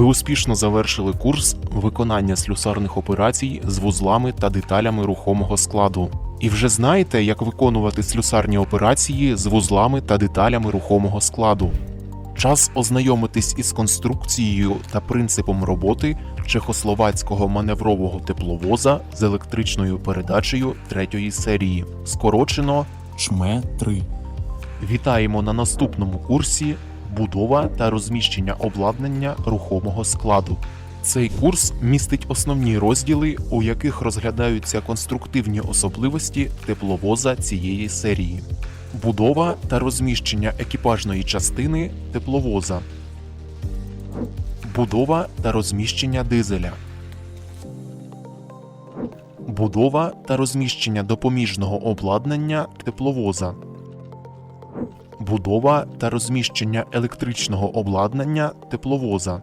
Ви успішно завершили курс виконання слюсарних операцій з вузлами та деталями рухомого складу. І вже знаєте, як виконувати слюсарні операції з вузлами та деталями рухомого складу. Час ознайомитись із конструкцією та принципом роботи чехословацького маневрового тепловоза з електричною передачею третьої серії, скорочено ЧМЕ 3. Вітаємо на наступному курсі Будова та розміщення обладнання рухомого складу. Цей курс містить основні розділи, у яких розглядаються конструктивні особливості тепловоза цієї серії. Будова та розміщення екіпажної частини тепловоза. Будова та розміщення дизеля. Будова та розміщення допоміжного обладнання тепловоза будова та розміщення електричного обладнання тепловоза.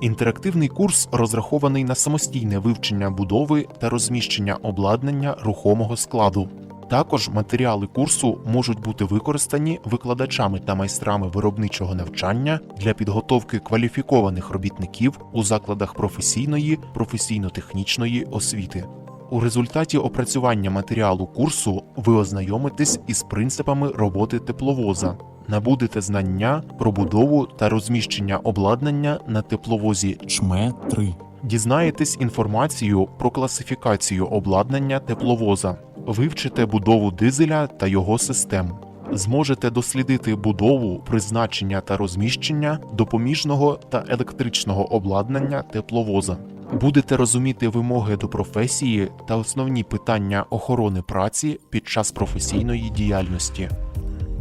Інтерактивний курс розрахований на самостійне вивчення будови та розміщення обладнання рухомого складу. Також матеріали курсу можуть бути використані викладачами та майстрами виробничого навчання для підготовки кваліфікованих робітників у закладах професійної, професійно-технічної освіти. У результаті опрацювання матеріалу курсу ви ознайомитесь із принципами роботи тепловоза, набудете знання про будову та розміщення обладнання на тепловозі, ЧМЕ 3. дізнаєтесь інформацію про класифікацію обладнання тепловоза, вивчите будову дизеля та його систем. Зможете дослідити будову, призначення та розміщення допоміжного та електричного обладнання тепловоза. Будете розуміти вимоги до професії та основні питання охорони праці під час професійної діяльності.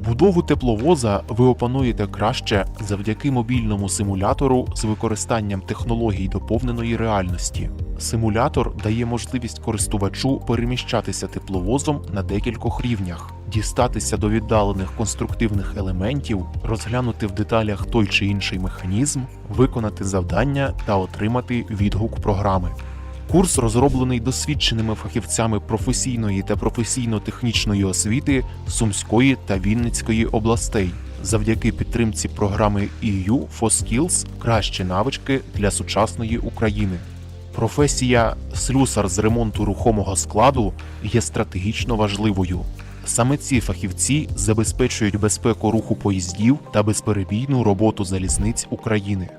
Будову тепловоза ви опануєте краще завдяки мобільному симулятору з використанням технологій доповненої реальності. Симулятор дає можливість користувачу переміщатися тепловозом на декількох рівнях, дістатися до віддалених конструктивних елементів, розглянути в деталях той чи інший механізм, виконати завдання та отримати відгук програми. Курс розроблений досвідченими фахівцями професійної та професійно-технічної освіти Сумської та Вінницької областей завдяки підтримці програми EU for Skills кращі навички для сучасної України. Професія слюсар з ремонту рухомого складу є стратегічно важливою. Саме ці фахівці забезпечують безпеку руху поїздів та безперебійну роботу залізниць України.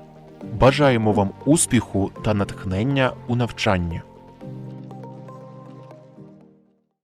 Бажаємо вам успіху та натхнення у навчанні.